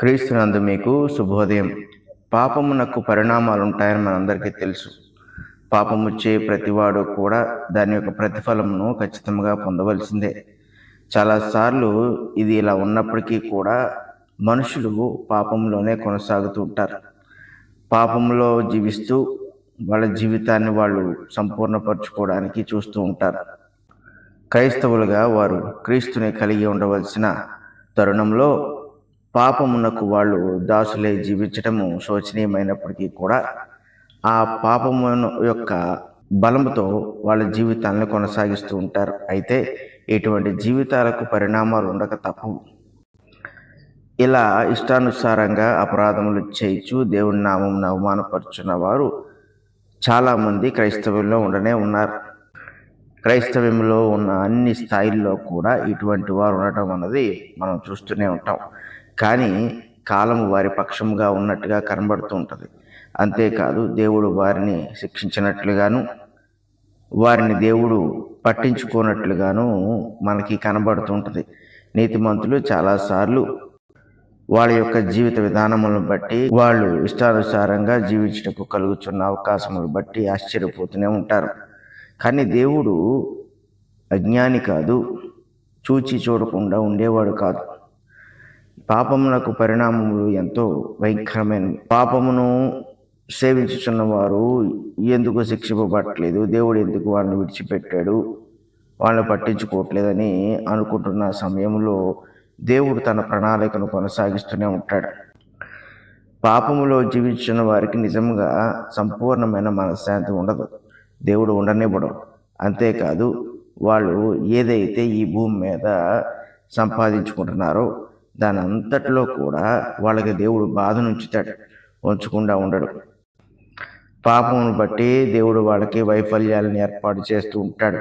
క్రీస్తునందు మీకు శుభోదయం. పాపమునకు పరిణామాలు ఉంటాయని మనందరికీ తెలుసు. పాపము చే ప్రతివాడు కూడా దాని యొక్క ప్రతిఫలమును ఖచ్చితంగా పొందవలసిందే. చాలాసార్లు ఇది ఇలా ఉన్నప్పటికీ కూడా మనుషులు పాపంలోనే కొనసాగుతూ ఉంటారు. పాపంలో జీవిస్తూ వాళ్ళ జీవితాన్ని వాళ్ళు సంపూర్ణపరచుకోవడానికి చూస్తూ ఉంటారు. క్రైస్తవులుగా వారు క్రీస్తుని కలిగి ఉండవలసిన తరుణంలో పాపమునకు వాళ్ళు దాసులై జీవించటము శోచనీయమైనప్పటికీ కూడా ఆ పాపము యొక్క బలముతో వాళ్ళ జీవితాలను కొనసాగిస్తూ ఉంటారు. అయితే ఇటువంటి జీవితాలకు పరిణామాలు ఉండక తప్పవు. ఇలా ఇష్టానుసారంగా అపరాధములు చేయించు దేవుని నామం అవమానపరుచున్న వారు చాలామంది క్రైస్తవ్యంలో ఉండనే ఉన్నారు. క్రైస్తవ్యంలో ఉన్న అన్ని స్థాయిల్లో కూడా ఇటువంటి వారు ఉండటం అన్నది మనం చూస్తూనే ఉంటాం. కానీ కాలం వారి పక్షంగా ఉన్నట్టుగా కనబడుతూ ఉంటుంది. అంతేకాదు దేవుడు వారిని శిక్షించినట్లుగాను వారిని దేవుడు పట్టించుకోనట్లుగాను మనకి కనబడుతుంటుంది నీతిమంతులు చాలాసార్లు వాళ్ళ యొక్క జీవిత విధానములను బట్టి వాళ్ళు ఇష్టానుసారంగా జీవించటకు కలుగుతున్న అవకాశములు బట్టి ఆశ్చర్యపోతూనే ఉంటారు. కానీ దేవుడు అజ్ఞాని కాదు చూచి చూడకుండా ఉండేవాడు కాదు. పాపమునకు పరిణామములు ఎంతో భయంకరమైన పాపమును సేవించుచున్న వారు ఎందుకు శిక్షింపబట్టలేదు దేవుడు ఎందుకు వాళ్ళని విడిచిపెట్టాడు? వాళ్ళని పట్టించుకోవట్లేదని అనుకుంటున్న సమయంలో దేవుడు తన ప్రణాళికను కొనసాగిస్తూనే ఉంటాడు. పాపములో జీవించిన వారికి నిజంగా సంపూర్ణమైన మనశ్శాంతి ఉండదు. దేవుడు ఉండనివ్వడం. అంతేకాదు వాళ్ళు ఏదైతే ఈ భూమి మీద సంపాదించుకుంటున్నారో దాని అంతటిలో కూడా వాళ్ళకి దేవుడు బాధను ఉంచుతాడు ఉంచకుండా ఉండడు. పాపమును బట్టి దేవుడు వాళ్ళకి వైఫల్యాలను ఏర్పాటు చేస్తూ ఉంటాడు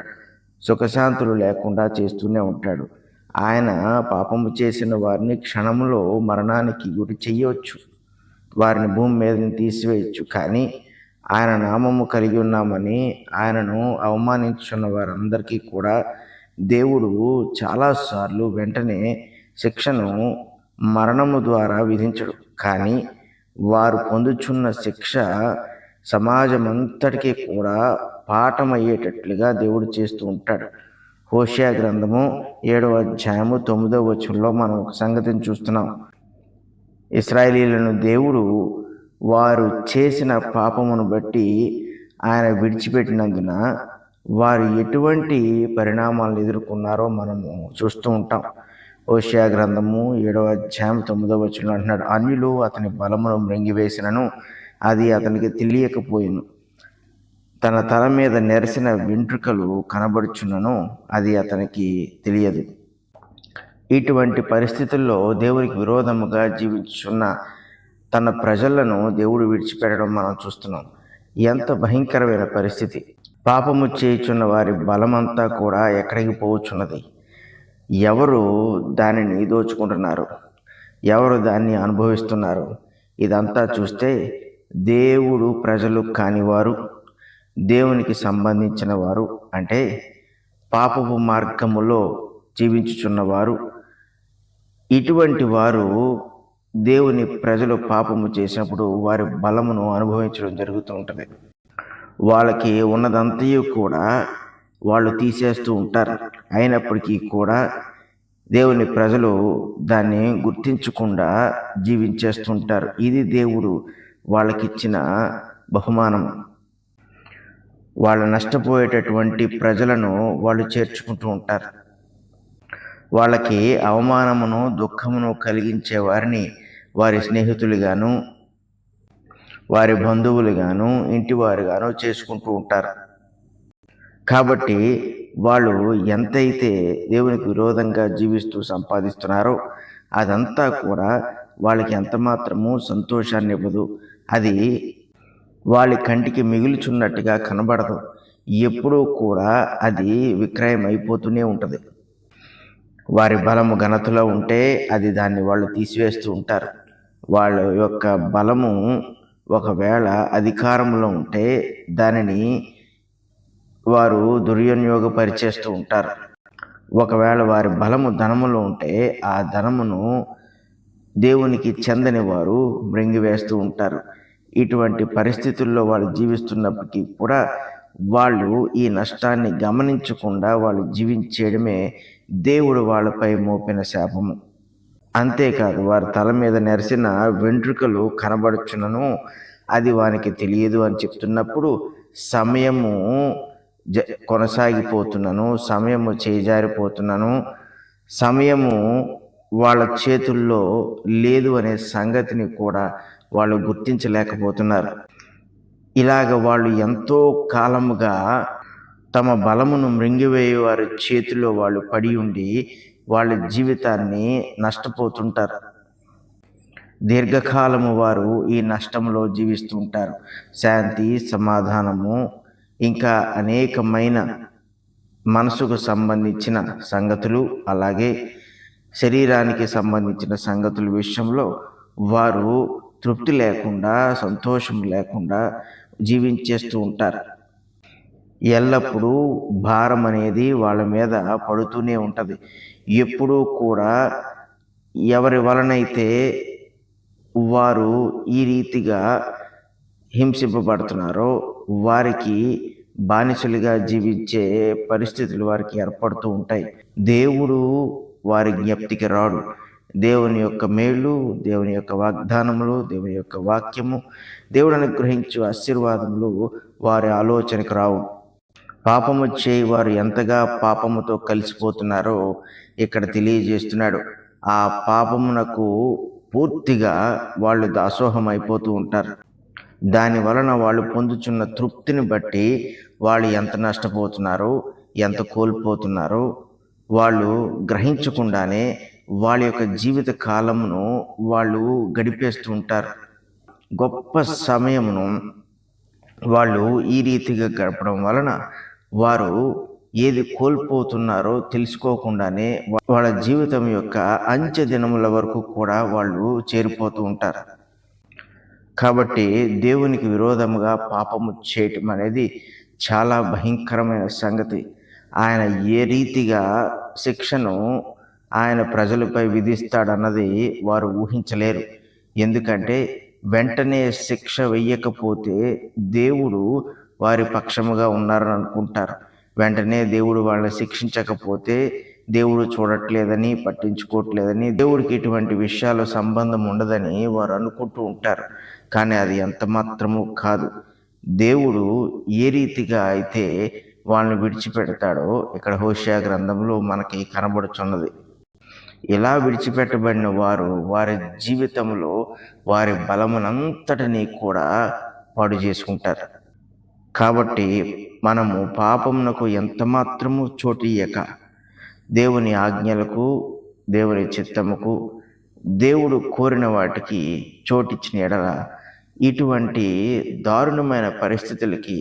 సుఖశాంతులు లేకుండా చేస్తూనే ఉంటాడు. ఆయన పాపము చేసిన వారిని క్షణంలో మరణానికి గురి చేయవచ్చు వారిని భూమి మీద తీసివేయచ్చు కానీ ఆయన నామము కలిగి ఉన్నామని ఆయనను అవమానించున్న వారందరికీ కూడా దేవుడు చాలాసార్లు వెంటనే శిక్షను మరణము ద్వారా విధించడు. కానీ వారు పొందుచున్న శిక్ష సమాజమంతటికీ కూడా పాఠమయ్యేటట్లుగా దేవుడు చేస్తూ ఉంటాడు. హోషియా గ్రంథము ఏడవ అధ్యాయము తొమ్మిదవ వచనంలో మనం ఒక సంగతిని చూస్తున్నాం. ఇస్రాయేలీలను దేవుడు వారు చేసిన పాపమును బట్టి ఆయన విడిచిపెట్టినందున వారు ఎటువంటి పరిణామాలను ఎదుర్కొన్నారో మనము చూస్తూ ఉంటాం. ఓషియా గ్రంథము ఏడవ అధ్యాయం తొమ్మిదవ వచ్చిన అంటున్నాడు అన్యులు అతని బలమును మృంగివేసినను అది అతనికి తెలియకపోయిను. తన తల మీద నెరసిన వెంట్రుకలు కనబడుచున్నను అది అతనికి తెలియదు. ఇటువంటి పరిస్థితుల్లో దేవునికి విరోధముగా జీవించున్న తన ప్రజలను దేవుడు విడిచిపెట్టడం మనం చూస్తున్నాం. ఎంత భయంకరమైన పరిస్థితి. పాపము చేయుచున్న వారి బలమంతా కూడా ఎక్కడికి పోవచ్చున్నది? ఎవరు దానిని దోచుకుంటున్నారు? ఎవరు దాన్ని అనుభవిస్తున్నారు? ఇదంతా చూస్తే దేవుడు ప్రజలు కానివారు దేవునికి సంబంధించిన వారు అంటే పాపపు మార్గములో జీవించుచున్నవారు ఇటువంటి వారు దేవుని ప్రజలు పాపము చేసినప్పుడు వారి బలమును అనుభవించడం జరుగుతూ ఉంటుంది. వాళ్ళకి ఉన్నదంతయు కూడా వాళ్ళు తీసేస్తూ ఉంటారు. అయినప్పటికీ కూడా దేవుని ప్రజలు దాన్ని గుర్తించకుండా జీవించేస్తుంటారు. ఇది దేవుడు వాళ్ళకిచ్చిన బహుమానం. వాళ్ళ నష్టపోయేటటువంటి ప్రజలను వాళ్ళు చేర్చుకుంటూ ఉంటారు. వాళ్ళకి అవమానమును దుఃఖమును కలిగించే వారిని వారి స్నేహితులుగాను వారి బంధువులుగాను ఇంటివారుగాను చేసుకుంటూ ఉంటారు. కాబట్టి వాళ్ళు ఎంతైతే దేవునికి విరోధంగా జీవిస్తూ సంపాదిస్తున్నారో అదంతా కూడా వాళ్ళకి ఎంత మాత్రము సంతోషాన్ని ఇవ్వదు. అది వాళ్ళ కంటికి మిగులుచున్నట్టుగా కనబడదు. ఎప్పుడూ కూడా అది విక్రయం అయిపోతూనే ఉంటుంది. వారి బలము ఘనతలో ఉంటే అది దాన్ని వాళ్ళు తీసివేస్తూ ఉంటారు. వాళ్ళ యొక్క బలము ఒకవేళ అధికారంలో ఉంటే దానిని వారు దుర్వినియోగపరిచేస్తూ ఉంటారు. ఒకవేళ వారి బలము ధనములో ఉంటే ఆ ధనమును దేవునికి చెందని వారు మృంగివేస్తూ ఉంటారు. ఇటువంటి పరిస్థితుల్లో వాళ్ళు జీవిస్తున్నప్పటికీ కూడా వాళ్ళు ఈ నష్టాన్ని గమనించకుండా వాళ్ళు జీవించేయడమే దేవుడు వాళ్ళపై మోపిన శాపము. అంతేకాదు వారి తల మీద నెరిసిన వెంట్రుకలు కనబడుచునను అది వానికి తెలియదు అని చెప్తున్నప్పుడు సమయము కొనసాగిపోతున్నాను సమయము చేజారిపోతున్నాను. సమయము వాళ్ళ చేతుల్లో లేదు అనే సంగతిని కూడా వాళ్ళు గుర్తించలేకపోతున్నారు. ఇలాగ వాళ్ళు ఎంతో కాలముగా తమ బలమును మృంగివేయే వారి చేతిలో వాళ్ళు పడి ఉండి వాళ్ళ జీవితాన్ని నష్టపోతుంటారు. దీర్ఘకాలము వారు ఈ నష్టంలో జీవిస్తుంటారు. శాంతి సమాధానము ఇంకా అనేకమైన మనసుకు సంబంధించిన సంగతులు అలాగే శరీరానికి సంబంధించిన సంగతుల విషయంలో వారు తృప్తి లేకుండా సంతోషం లేకుండా జీవించేస్తూ ఉంటారు. ఎల్లప్పుడూ భారం అనేది వాళ్ళ మీద పడుతూనే ఉంటుంది. ఎప్పుడూ కూడా ఎవరి వలనైతే వారు ఈ రీతిగా హింసింపబడుతున్నారో వారికి బానిసలుగా జీవించే పరిస్థితులు వారికి ఏర్పడుతూ ఉంటాయి. దేవుడు వారి జ్ఞప్తికి రాడు. దేవుని యొక్క మేలు దేవుని యొక్క వాగ్దానములు దేవుని యొక్క వాక్యము దేవుడు అనుగ్రహించు ఆశీర్వాదములు వారి ఆలోచనకు రావు. పాపము చేయి వారు ఎంతగా పాపముతో కలిసిపోతున్నారో ఇక్కడ తెలియజేస్తున్నాడు. ఆ పాపమునకు పూర్తిగా వాళ్ళు దాసోహం అయిపోతూ ఉంటారు. దాని వలన వాళ్ళు పొందుచున్న తృప్తిని బట్టి వాళ్ళు ఎంత నష్టపోతున్నారో ఎంత కోల్పోతున్నారో వాళ్ళు గ్రహించకుండానే వాళ్ళ యొక్క జీవిత కాలమును వాళ్ళు గడిపేస్తూ ఉంటారు. గొప్ప సమయమును వాళ్ళు ఈ రీతిగా గడపడం వలన వారు ఏది కోల్పోతున్నారో తెలుసుకోకుండానే వాళ్ళ జీవితం యొక్క అంచె దినముల వరకు కూడా వాళ్ళు చేరిపోతూ ఉంటారు. కాబట్టి దేవునికి విరోధముగా పాపము చేయటం అనేది చాలా భయంకరమైన సంగతి. ఆయన ఏ రీతిగా శిక్షను ఆయన ప్రజలపై విధిస్తాడన్నది వారు ఊహించలేరు. ఎందుకంటే వెంటనే శిక్ష వెయ్యకపోతే దేవుడు వారి పక్షముగా ఉన్నారని అనుకుంటారు. వెంటనే దేవుడు వాళ్ళని శిక్షించకపోతే దేవుడు చూడట్లేదని పట్టించుకోవట్లేదని దేవుడికి ఇటువంటి విషయాలు సంబంధం ఉండదని వారు అనుకుంటూ ఉంటారు. కానీ అది ఎంత మాత్రము కాదు. దేవుడు ఏ రీతిగా అయితే వాళ్ళని విడిచిపెడతాడో ఇక్కడ హోషియా గ్రంథంలో మనకి కనబడుచున్నది. ఇలా విడిచిపెట్టబడిన వారు వారి జీవితంలో వారి బలమునంతటినీ కూడా పాడు చేసుకుంటారు. కాబట్టి మనము పాపమునకు ఎంత మాత్రము చోటు ఇయ్యక దేవుని ఆజ్ఞలకు దేవుని చిత్తముకు దేవుడు కోరిన వాటికి చోటిచ్చిన ఎడల ఇటువంటి దారుణమైన పరిస్థితులకి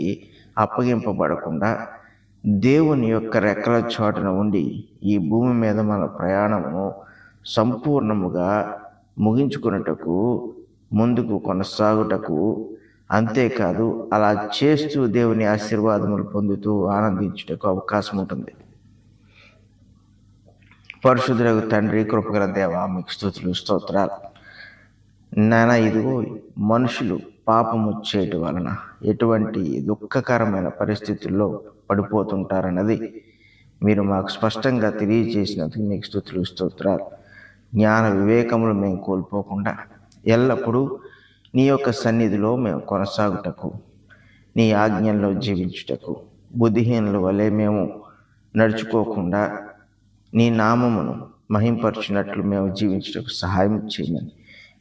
అప్పగింపబడకుండా దేవుని యొక్క రెక్కల చోటున ఉండి ఈ భూమి మీద మన ప్రయాణము సంపూర్ణముగా ముగించుకున్నటకు ముందుకు కొనసాగుటకు అంతేకాదు అలా చేస్తూ దేవుని ఆశీర్వాదములు పొందుతూ ఆనందించుటకు అవకాశం ఉంటుంది. పరిశుద్ధులకు తండ్రి కృపగల దేవ మీకు స్థుతులు స్తోత్రాలు. నాన్న ఇదిగో మనుషులు పాపము చేయటం వలన ఎటువంటి దుఃఖకరమైన పరిస్థితుల్లో పడిపోతుంటారన్నది మీరు మాకు స్పష్టంగా తెలియజేసినందుకు మీకు స్థుతులు స్తోత్రాలు. జ్ఞాన వివేకములు మేము కోల్పోకుండా ఎల్లప్పుడూ నీ యొక్క సన్నిధిలో మేము కొనసాగుటకు నీ ఆజ్ఞల్లో జీవించుటకు బుద్ధిహీనుల వలె మేము నడుచుకోకుండా నీ నామమును మహింపరచున్నట్లు మేము జీవించుటకు సహాయం చేయమని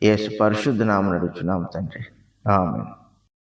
యేసు పరిశుద్ధ నామం నడుచున్నాం తండ్రి. ఆమె